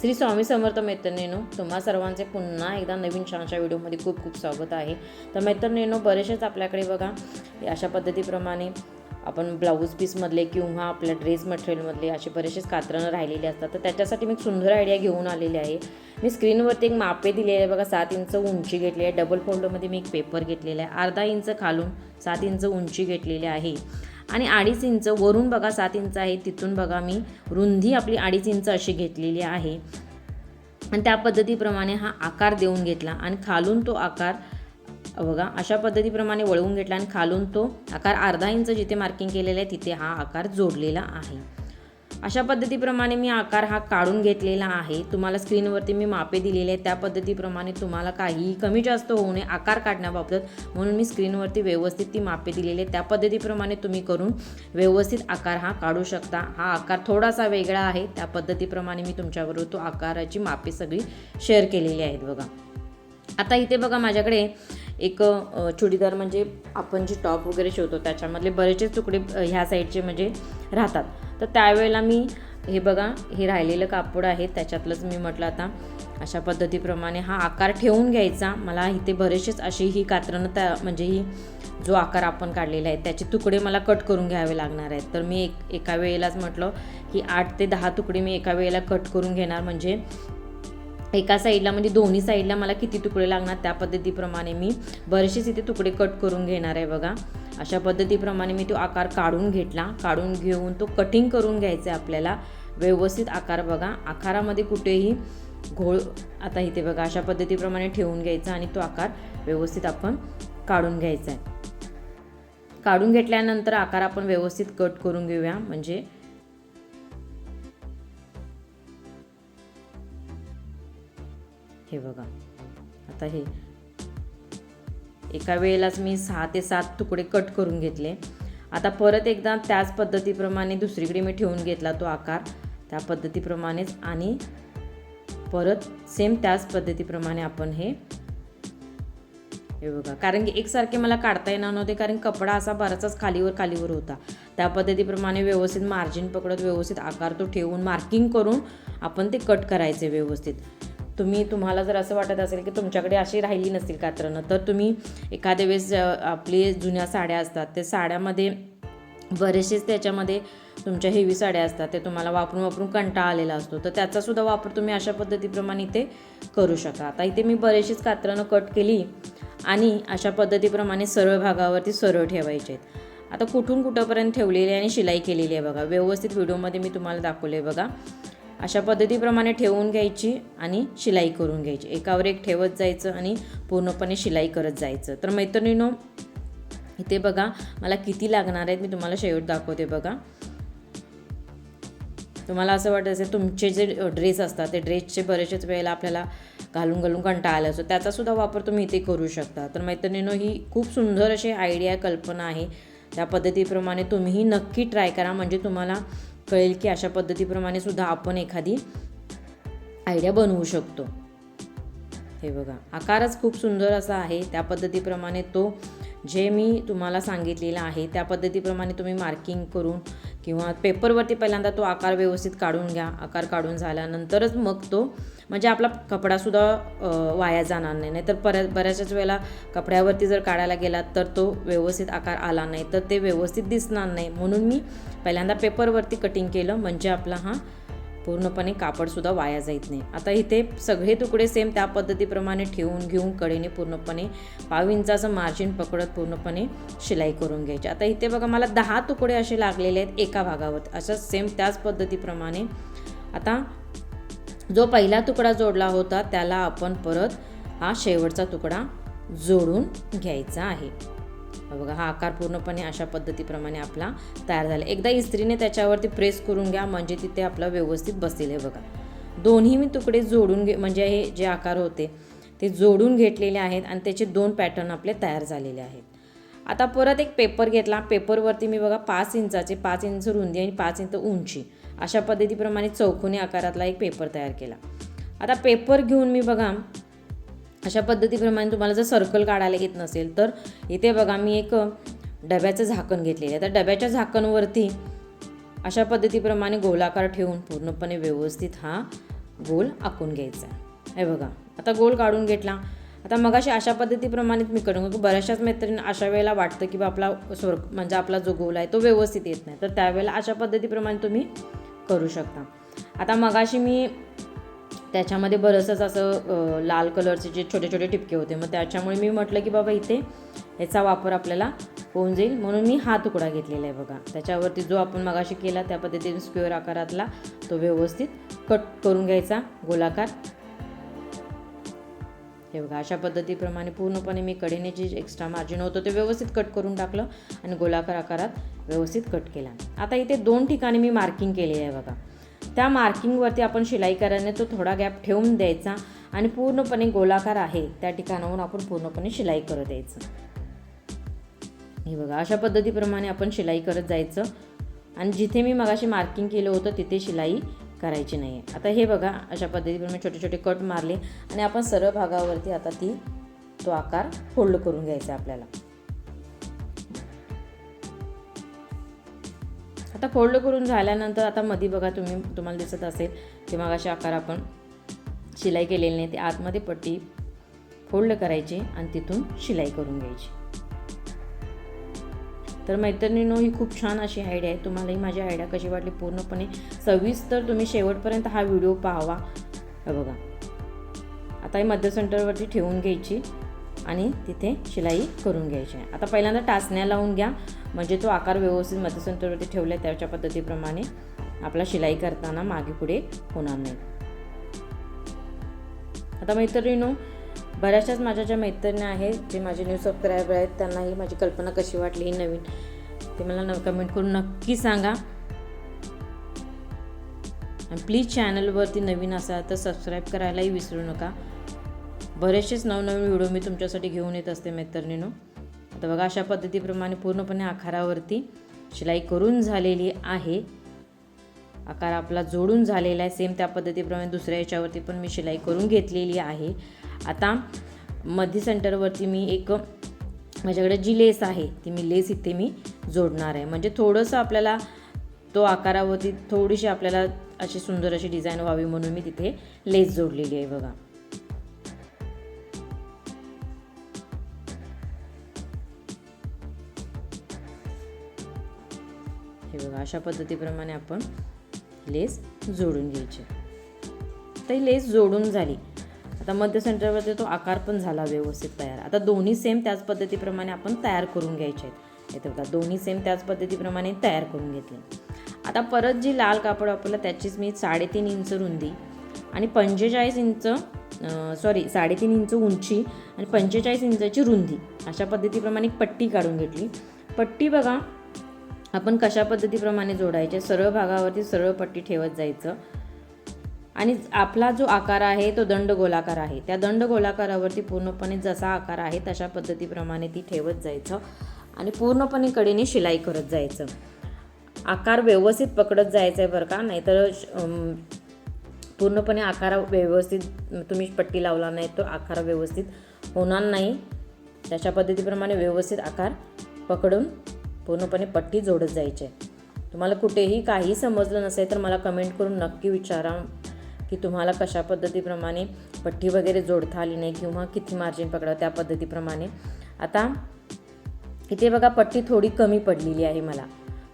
श्री स्वामी समर्थ मैत्रिणीनो तुम्हा सर्वांचे पुन्हा एकदा नवीन छानशा व्हिडिओमध्ये खूप खूप स्वागत आहे. तर मैत्रिणीनो बरेचसेच आपल्याकडे बघा अशा पद्धतीप्रमाणे आपण ब्लाऊज पीसमधले किंवा आपल्या ड्रेस मटेरियलमधले असे बरेचसेच कात्रणं राहिलेले असतात. तर त्याच्यासाठी मी एक सुंदर आयडिया घेऊन आलेली आहे. मी स्क्रीनवरती एक मापे दिलेले आहे बघा सात इंच उंची घेतली आहे. डबल फोल्डमध्ये मी एक पेपर घेतलेला आहे. अर्धा इंच खालून सात इंच उंची घेतलेली आहे. आणि अडीच इंच वरून बघा सात इंच आहे तिथून बघा मी रुंदी आपली अडीच इंच अशी घेतलेली आहे. आणि त्या पद्धतीप्रमाणे हा आकार देऊन घेतला आणि खालून तो आकार बघा अशा पद्धतीप्रमाणे वळवून घेतला आणि खालून तो आकार अर्धा इंच जिथे मार्किंग केलेला आहे तिथे हा आकार जोडलेला आहे. अशा पद्धतीप्रमाणे मी आकार हा काढून घेतलेला आहे. तुम्हाला स्क्रीनवरती मी मापे दिलेले आहेत. त्या पद्धतीप्रमाणे तुम्हाला काहीही कमी जास्त होऊ नये आकार काढण्याबाबत. म्हणून मी स्क्रीनवरती व्यवस्थित ती मापे दिलेली आहेत. त्या पद्धतीप्रमाणे तुम्ही करून व्यवस्थित आकार हा काढू शकता. हा आकार थोडासा वेगळा आहे. त्या पद्धतीप्रमाणे मी तुमच्याबरोबर तो आकाराची मापे सगळी शेअर केलेली आहेत बघा. आता इथे बघा माझ्याकडे एक चुडीदार म्हणजे आपण जे टॉप वगैरे शिवतो त्याच्यामधले बरेचसे तुकडे ह्या साईडचे म्हणजे राहतात. तर त्यावेळेला मी हे बघा हे राहिलेलं कापड आहे त्याच्यातलंच मी म्हटलं आता अशा पद्धतीप्रमाणे हा आकार ठेवून घ्यायचा. मला इथे बरेचसेच अशी ही कात्रणं त्या म्हणजे ही जो आकार आपण काढलेला आहे त्याचे तुकडे मला कट करून घ्यावे लागणार आहेत. तर मी एक एका वेळेलाच म्हटलं की आठ ते दहा तुकडे मी एका वेळेला कट करून घेणार. म्हणजे एका साईडला म्हणजे दोन्ही साईडला मला किती तुकडे लागणार त्या पद्धतीप्रमाणे मी बरेचसेच इथे तुकडे कट करून घेणार आहे बघा. अशा पद्धतीप्रमाणे मी तो आकार काढून घेतला. काढून घेऊन तो कटिंग करून घ्यायचा आहे आपल्याला. व्यवस्थित आकार बघा. आकारामध्ये कुठेही घोळ आता इथे बघा अशा पद्धतीप्रमाणे ठेवून घ्यायचा आणि तो आकार व्यवस्थित आपण काढून घ्यायचा आहे काढून घेतल्यानंतर आकार आपण व्यवस्थित कट करून घेऊया. म्हणजे हे बघा. आता हे. एका वेळेलाच मी सहा ते सात तुकडे कट करून घेतले. आता परत एकदा त्याच पद्धतीप्रमाणे दुसरीकडे मी ठेवून घेतला तो आकार. त्या पद्धतीप्रमाणेच आणि परत सेम त्याच पद्धतीप्रमाणे आपण हे. हे बघा. कारण की एकसारखे मला काढता येणार नव्हते कारण कपडा असा बराचाच खालीवर खालीवर होता. त्या पद्धतीप्रमाणे व्यवस्थित मार्जिन पकडत व्यवस्थित आकार तो ठेवून मार्किंग करून आपण ते कट करायचे व्यवस्थित. तुम्ही तुम्हाला जर असं वाटत असेल की तुमच्याकडे अशी राहिली नसतील कात्रणं तर तुम्ही एखाद्या वेळेस आपली जुन्या साड्या असतात त्या साड्यामध्ये बरेचसेच त्याच्यामध्ये तुमच्या हेवी साड्या असतात ते तुम्हाला वापरून वापरून कंटाळा आलेला असतो. तर त्याचासुद्धा वापर तुम्ही अशा पद्धतीप्रमाणे इथे करू शकता. आता इथे मी बरेचशीच कात्रणं कट केली आणि अशा पद्धतीप्रमाणे सरळ भागावरती सरळ ठेवायचे आहेत. आता कुठून कुठंपर्यंत ठेवलेली आहे आणि शिलाई केलेली आहे बघा. व्यवस्थित व्हिडिओमध्ये मी तुम्हाला दाखवले आहे बघा. अशा पद्धतीप्रमाणे ठेवून घ्यायची आणि शिलाई करून घ्यायची. एकावर एक ठेवत जायचं आणि पूर्णपणे शिलाई करत जायचं. तर मैत्रिणीनो इथे बघा मला किती लागणार आहेत मी तुम्हाला शेवट दाखवते बघा. तुम्हाला असं वाटत असेल तुमचे जे ड्रेस असतात ते ड्रेसचे बरेचसेच वेळेला आपल्याला घालून घालून कंटाळा असतो. त्याचासुद्धा वापर तुम्ही इथे करू शकता. तर मैत्रिणीनो ही खूप सुंदर अशी आयडिया कल्पना आहे. त्या पद्धतीप्रमाणे तुम्हीही नक्की ट्राय करा. म्हणजे तुम्हाला कळेल की अशा पद्धतीप्रमाणे सुद्धा आपण एखादी आयडिया बनवू शकतो. हे बघा आकारच खूप सुंदर असा आहे. त्या पद्धतीप्रमाणे तो जे मी तुम्हाला सांगितलेला आहे त्या पद्धतीप्रमाणे तुम्ही मार्किंग करून किंवा पेपरवरती पहिल्यांदा तो आकार व्यवस्थित काढून घ्या. आकार काढून झाल्यानंतरच मग तो म्हणजे आपला कपडासुद्धा वाया जाणार नाही. नाहीतर परत बऱ्याचशाच वेळेला कपड्यावरती जर काढायला गेलात तर तो व्यवस्थित आकार आला नाही तर ते व्यवस्थित दिसणार नाही. म्हणून मी पहिल्यांदा पेपरवरती कटिंग केलं म्हणजे आपला हा पूर्णपणे कापडसुद्धा वाया जात नाही. आता इथे सगळे तुकडे सेम त्या पद्धतीप्रमाणे ठेवून घेऊन कडेने पूर्णपणे पाव इंचाचं मार्जिन पकडत पूर्णपणे शिलाई करून घ्यायची. आता इथे बघा मला दहा तुकडे असे लागलेले आहेत एका भागावर. असं सेम त्याच पद्धतीप्रमाणे आता जो पहिला तुकडा जोडला होता त्याला आपण परत हा शेवटचा तुकडा जोडून घ्यायचा आहे. बघा हा आकार पूर्णपणे अशा पद्धतीप्रमाणे आपला तयार झाला. एकदा इस्त्रीने त्याच्यावरती प्रेस करून घ्या म्हणजे तिथे आपला व्यवस्थित बसेल. हे बघा दोन्ही मी तुकडे जोडून घे म्हणजे हे जे आकार होते ते जोडून घेतलेले आहेत आणि त्याचे दोन पॅटर्न आपले तयार झालेले आहेत. आता परत एक पेपर घेतला. पेपरवरती मी बघा पाच इंचाचे पाच इंच रुंदी आणि पाच इंच उंची. अशा पद्धतीप्रमाणे चौकोनी आकारातला एक पेपर तयार केला. आता पेपर घेऊन मी बघा अशा पद्धतीप्रमाणे तुम्हाला जर सर्कल काढायला येत नसेल तर इथे बघा मी एक डब्याचं झाकण घेतलेलं आहे. तर डब्याच्या झाकणवरती अशा पद्धतीप्रमाणे गोलाकार ठेवून पूर्णपणे व्यवस्थित हा गोल आखून घ्यायचा आहे. हे बघा आता गोल काढून घेतला. आता मग अशा अशा पद्धतीप्रमाणे मी करून बऱ्याचशाच मैत्रिणी अशा वेळेला वाटतं की बा आपला स्वर म्हणजे आपला जो गोल आहे तो व्यवस्थित येत नाही. तर त्यावेळेला अशा पद्धतीप्रमाणे तुम्ही करू शकता. आता मगाशी मी त्याच्यामध्ये बरंचंच असं लाल कलरचे जे छोटे छोटे टिपके होते मग त्याच्यामुळे मी म्हटलं की बाबा इथे ह्याचा वापर आपल्याला होऊन जाईल. म्हणून मी हा तुकडा घेतलेला आहे बघा. त्याच्यावरती जो आपण मगाशी केला त्या पद्धतीने स्क्वेअर आकारातला तो व्यवस्थित कट करून घ्यायचा गोलाकार. हे बघा अशा पद्धतीप्रमाणे पूर्णपणे मी कडेने जे एक्स्ट्रा मार्जिन होतं ते व्यवस्थित कट करून टाकलं आणि गोलाकार आकारात व्यवस्थित कट केला. आता इथे दोन ठिकाणी मी मार्किंग केली आहे बघा. त्या मार्किंगवरती आपण शिलाई करायने तो थोडा गॅप ठेवून द्यायचा आणि पूर्णपणे गोलाकार आहे त्या ठिकाणाहून आपण पूर्णपणे शिलाई करत द्यायचं हे बघा अशा पद्धतीप्रमाणे आपण शिलाई करत जायचं. आणि जिथे मी मगाशी मार्किंग केलं होतं तिथे शिलाई करायची नाही आहे आता हे बघा अशा पद्धतीप्रमाणे छोटे छोटे कट मारले आणि आपण सरळ भागावरती आता ती तो आकार फोल्ड करून घ्यायचा आपल्याला. आता फोल्ड करून झाल्यानंतर आता मधी बघा तुम्ही तुम्हाला दिसत असेल की असे आकार आपण शिलाई केलेली नाही ते आतमध्ये पट्टी फोल्ड करायची आणि तिथून शिलाई करून घ्यायची. तर मैत्रिणीनो ही खूप छान अशी आयडिया आहे. तुम्हालाही माझी आयडिया कशी वाटली पूर्णपणे. सविस्तर तुम्ही शेवटपर्यंत हा व्हिडिओ पाहावा. बघा. आता ही मध्य सेंटरवरती ठेवून घ्यायची आणि तिथे शिलाई करून घ्यायची आहे. आता पहिल्यांदा टाचण्या लावून घ्या. म्हणजे तो आकार व्यवस्थित मध्य सेंटरवरती ठेवला आहे त्याच्या पद्धतीप्रमाणे. आपला शिलाई करताना मागे पुढे होणार नाही. आता मैत्रिणीनो बऱ्याचशाच माझ्या ज्या मैत्रिणी आहेत जे माझे न्यू सबस्क्रायबर आहेत त्यांनाही माझी कल्पना कशी वाटली ही नवीन? ते मला न कमेंट करून नक्की सांगा. आणि प्लीज चॅनलवरती नवीन असाल तर सबस्क्राईब करायलाही विसरू नका. बरेचसेच नवनवीन व्हिडिओ मी तुमच्यासाठी घेऊन येत असते मैत्रिणीनो. आता बघा अशा पद्धतीप्रमाणे पूर्णपणे आखारावरती शिलाई करून झालेली आहे. आकार आपला जोडून झालेला आहे. सेम त्या पद्धतीप्रमाणे दुसऱ्या याच्यावरती पण मी शिलाई करून घेतलेली आहे. आता मध्य सेंटरवरती मी एक माझ्याकडे जी लेस आहे ती मी लेस इथे मी जोडणार आहे. म्हणजे थोडंसं आपल्याला तो आकारावरती थोडीशी आपल्याला अशी सुंदर अशी डिझाईन व्हावी म्हणून मी तिथे लेस जोडलेली आहे बघा. हे बघा अशा पद्धतीप्रमाणे आपण लेस जोडून घ्यायची. तर ही लेस जोडून झाली. आता मध्य सेंटरवरती तो आकार पण झाला व्यवस्थित तयार. आता दोन्ही सेम त्याच पद्धतीप्रमाणे आपण तयार करून घ्यायचे आहेत. येते बघा दोन्ही सेम त्याच पद्धतीप्रमाणे तयार करून घेतले. आता परत जी लाल कापड वापरलं त्याचीच मी साडेतीन इंच रुंदी आणि पंचेचाळीस इंच सॉरी साडेतीन इंच उंची आणि पंचेचाळीस इंचाची रुंदी. अशा पद्धतीप्रमाणे एक पट्टी काढून घेतली. पट्टी बघा आपण कशा पद्धतीप्रमाणे जोडायचे? सरळ भागावरती सरळ पट्टी ठेवत जायचं. आणि आपला जो आकार आहे तो दंड गोलाकार आहे. त्या दंड गोलाकारावरती पूर्णपणे जसा आकार आहे तशा पद्धतीप्रमाणे ती ठेवत जायचं. आणि पूर्णपणे कडेने शिलाई करत जायचं. आकार व्यवस्थित पकडत जायचं आहे बरं का? नाहीतर पूर्णपणे आकार व्यवस्थित तुम्ही पट्टी लावला नाही तो आकार व्यवस्थित होणार नाही. तशा पद्धतीप्रमाणे व्यवस्थित आकार पकडून पूर्णपणे पट्टी जोडत जायची. आहे तुम्हाला कुठेही काही समजलं नसेल तर मला कमेंट करून नक्की विचारा की तुम्हाला कशा पद्धतीप्रमाणे पट्टी वगैरे जोडता आली नाही किंवा किती मार्जिन पकडावं त्या पद्धतीप्रमाणे. आता इथे बघा पट्टी थोडी कमी पडलेली आहे मला.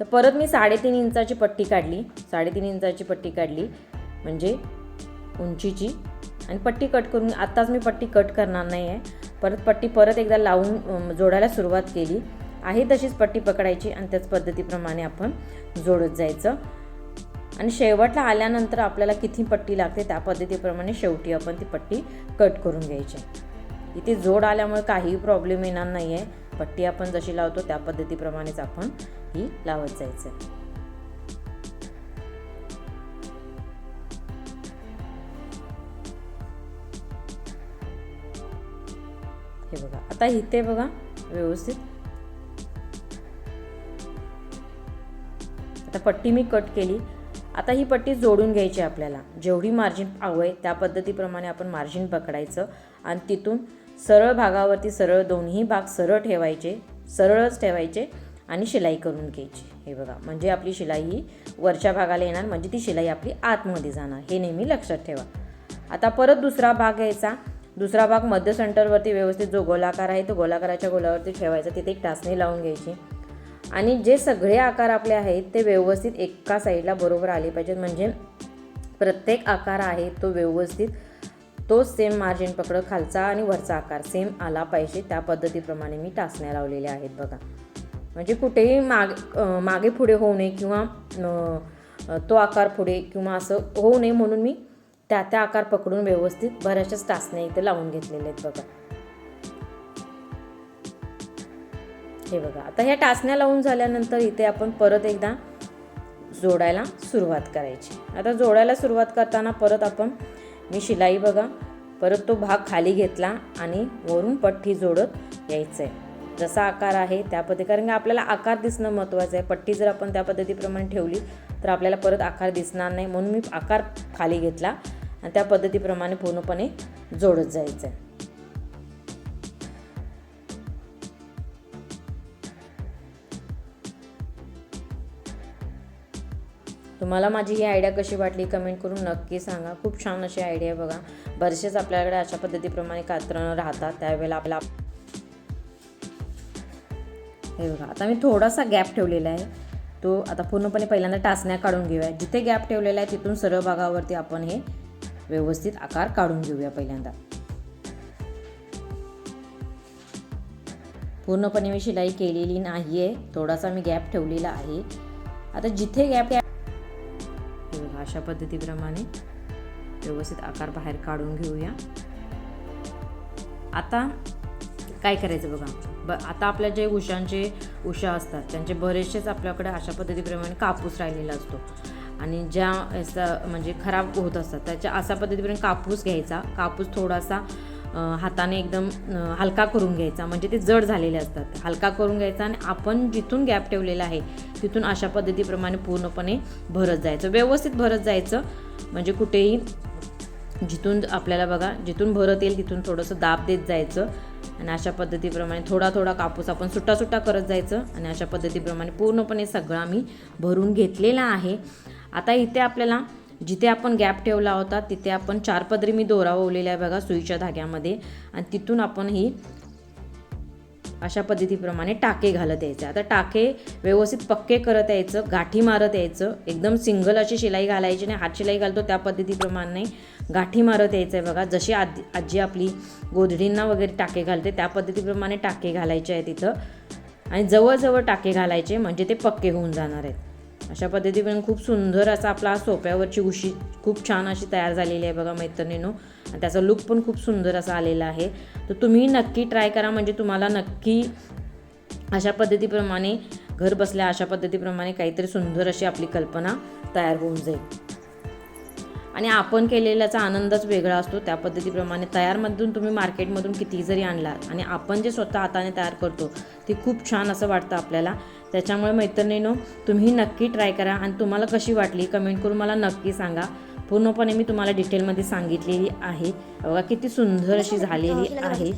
तर परत मी साडेतीन इंचाची पट्टी काढली. साडेतीन इंचाची पट्टी काढली. म्हणजे उंचीची. आणि पट्टी कट करून आत्ताच मी पट्टी कट करणार नाही आहे परत पट्टी परत एकदा लावून जोडायला सुरुवात केली. आहे तशीच पट्टी पकडायची आणि त्याच पद्धतीप्रमाणे आपण जोडत जायचं. आणि शेवटला आल्यानंतर आपल्याला किती पट्टी लागते त्या पद्धतीप्रमाणे शेवटी आपण ती पट्टी कट करून घ्यायची. इथे जोड आल्यामुळे काहीही प्रॉब्लेम येणार नाही आहे पट्टी आपण जशी लावतो त्या पद्धतीप्रमाणेच आपण ही लावत जायचं. आहे हे बघा. आता इथे बघा व्यवस्थित आता पट्टी मी कट केली. आता ही पट्टी जोडून घ्यायची आपल्याला. जेवढी मार्जिन हवं आहे त्या पद्धतीप्रमाणे आपण मार्जिन पकडायचं आणि तिथून सरळ भागावरती सरळ दोन्ही भाग सरळ ठेवायचे सरळच ठेवायचे आणि शिलाई करून घ्यायची. हे बघा म्हणजे आपली शिलाई ही वरच्या भागाला येणार म्हणजे ती शिलाई आपली आतमध्ये जाणार. हे नेहमी लक्षात ठेवा. आता परत दुसरा भाग घ्यायचा. दुसरा भाग मध्य सेंटरवरती व्यवस्थित जो गोलाकार आहे तो गोलाकाराच्या गोलावरती ठेवायचा. तिथे एक टाचणी लावून घ्यायची. आणि जे सगळे आकार आपले आहेत ते व्यवस्थित एका साईडला बरोबर आले पाहिजेत. म्हणजे प्रत्येक आकार आहे तो व्यवस्थित तोच सेम मार्जिन पकडत खालचा आणि वरचा आकार सेम आला पाहिजे. त्या पद्धतीप्रमाणे मी टाचण्या लावलेल्या आहेत बघा. म्हणजे कुठेही माग मागे पुढे होऊ नये किंवा तो आकार पुढे किंवा असं होऊ नये म्हणून मी त्या त्या आकार पकडून व्यवस्थित बऱ्याचशाच टाचण्या इथे लावून घेतलेल्या आहेत बघा. हे बघा. आता ह्या टाचण्या लावून झाल्यानंतर इथे आपण परत एकदा जोडायला सुरुवात करायची. आता जोडायला सुरुवात करताना परत आपण मी शिलाई बघा. परत तो भाग खाली घेतला आणि वरून पट्टी जोडत यायचं आहे जसा आकार आहे त्या पद्धती कारण की आपल्याला आकार दिसणं महत्त्वाचं आहे. पट्टी जर आपण त्या पद्धतीप्रमाणे ठेवली तर आपल्याला परत आकार दिसणार नाही. म्हणून मी आकार खाली घेतला आणि त्या पद्धतीप्रमाणे पूर्णपणे जोडत जायचं आहे तुम्हाला माझी ही आयडिया कशी वाटली कमेंट करून नक्की सांगा. खूप छान अशी आयडिया आहे बघा. बरेचसेच आपल्याकडे अशा पद्धतीप्रमाणे कात्रणं राहतात. त्यावेळेला आपला हे बघा आता मी थोडासा गॅप ठेवलेला आहे. तो आता पूर्णपणे पहिल्यांदा टाचण्या काढून घेऊया. जिथे गॅप ठेवलेला आहे तिथून सरळ भागावरती आपण हे व्यवस्थित आकार काढून घेऊया पहिल्यांदा. पूर्णपणे मी शिलाई केलेली नाही आहे थोडासा मी गॅप ठेवलेला आहे. आता जिथे गॅप अशा पद्धतीप्रमाणे व्यवस्थित आकार बाहेर काढून घेऊया. आता काय करायचं बघा? ब आता आपल्या जे उशांचे उषा असतात त्यांचे बरेचसेच आपल्याकडे अशा पद्धतीप्रमाणे कापूस राहिलेला असतो. आणि ज्या म्हणजे खराब होत असतात त्याच्या अशा पद्धतीप्रमाणे कापूस घ्यायचा. कापूस थोडासा हाताने एकदम हलका करून घ्यायचा. म्हणजे ते जड झालेले असतात. हलका करून घ्यायचा आणि आपण जिथून गॅप ठेवलेला आहे तिथून अशा पद्धतीप्रमाणे पूर्णपणे भरत जायचं. व्यवस्थित भरत जायचं. म्हणजे कुठेही जिथून आपल्याला बघा जिथून भरत येईल तिथून थोडंसं दाब देत जायचं. आणि अशा पद्धतीप्रमाणे थोडा थोडा कापूस आपण सुट्टा सुट्टा करत जायचं. आणि अशा पद्धतीप्रमाणे पूर्णपणे सगळा मी भरून घेतलेला आहे. आता इथे आपल्याला जिथे आपण गॅप ठेवला होता तिथे आपण चार पदरी मी दोरा ओवलेला आहे बघा सुईच्या धाग्यामध्ये. आणि तिथून आपण ही अशा पद्धतीप्रमाणे टाके घालत यायचे. आता टाके व्यवस्थित पक्के करत यायचं गाठी मारत यायचं. एकदम सिंगल अशी शिलाई घालायची नाही हात शिलाई घालतो त्या पद्धतीप्रमाणे गाठी मारत यायचं आहे बघा. जशी आजी आजी आपली गोधडींना वगैरे टाके घालते त्या पद्धतीप्रमाणे टाके घालायचे आहे तिथं आणि जवळजवळ टाके घालायचे म्हणजे ते पक्के होऊन जाणार आहेत. अशा पद्धतीने खूप सुंदर असा आपला सोप्यावरची उशी खूप छान अशी तयार झालेली आहे बघा मैत्रिणीनो. आणि त्याचा लुक पण खूप सुंदर असा आलेला आहे. तर तुम्ही नक्की ट्राय करा. म्हणजे तुम्हाला नक्की अशा पद्धतीप्रमाणे घर बसल्या अशा पद्धतीप्रमाणे काहीतरी सुंदर अशी आपली कल्पना तयार होऊन जाईल. आणि आपण केलेल्याचा आनंदच वेगळा असतो. त्या पद्धतीप्रमाणे तयारमधून तुम्ही मार्केटमधून किती जरी आणला आणि आपण जे स्वतः हाताने तयार करतो ते खूप छान असं वाटतं आपल्याला. त्याच्यामुळे मैत्रिणीनो तुम्ही नक्की ट्राय करा आणि तुम्हाला कशी वाटली कमेंट करून मला नक्की सांगा. पूर्णपणे मी तुम्हाला डिटेलमध्ये सांगितलेली आहे. बघा किती सुंदर अशी झालेली आहे.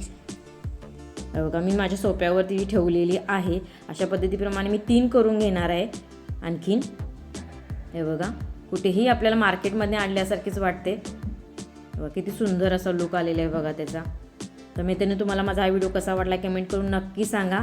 बघा मी माझ्या सोप्यावरती ठेवलेली आहे. अशा पद्धतीप्रमाणे मी तीन करून घेणार आहे. आणखीन हे बघा कुठेही आपल्याला मार्केटमध्ये आणल्यासारखीच वाटते. बघा किती सुंदर असा लुक आलेला आहे बघा त्याचा. तर मित्रांनो तुम्हाला माझा हा व्हिडिओ कसा वाटला कमेंट करून नक्की सांगा.